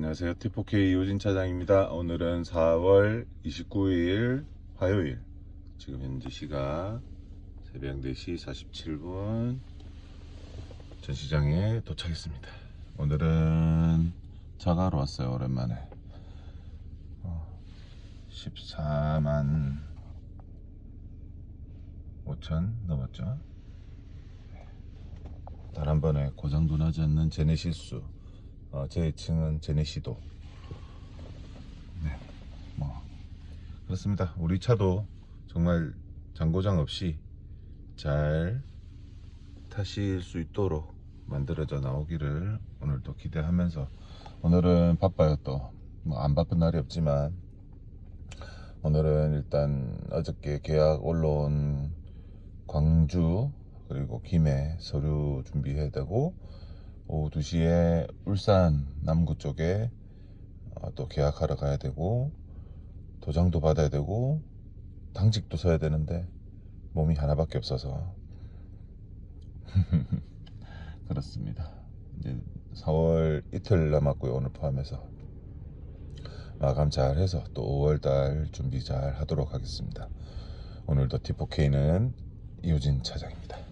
안녕하세요. T4K 이호진 차장입니다. 오늘은 4월 29일 화요일. 지금 현재 시각 새벽 4시 47분 전시장에 도착했습니다. 오늘은 자가로 왔어요. 오랜만에. 어, 14만 5천 넘었죠. 단한 번에 고장도 나지 않는 제네시스 어, 제 층은 제네시도. 네, 뭐 그렇습니다. 우리 차도 정말 장고장 없이 잘 타실 수 있도록 만들어져 나오기를 오늘도 기대하면서 오늘은 바빠요 또 뭐 안 바쁜 날이 없지만 오늘은 일단 어저께 계약 올라온 광주 그리고 김해 서류 준비해야 되고 오후 2시에 울산 남구 쪽에 어, 또 계약하러 가야 되고 도장도 받아야 되고 당직도 서야 되는데 몸이 하나밖에 없어서 그렇습니다. 이제 4월 이틀 남았고요 오늘 포함해서 마감 잘 해서 또 5월달 준비 잘 하도록 하겠습니다. 오늘도 T4K는 이호진 차장입니다.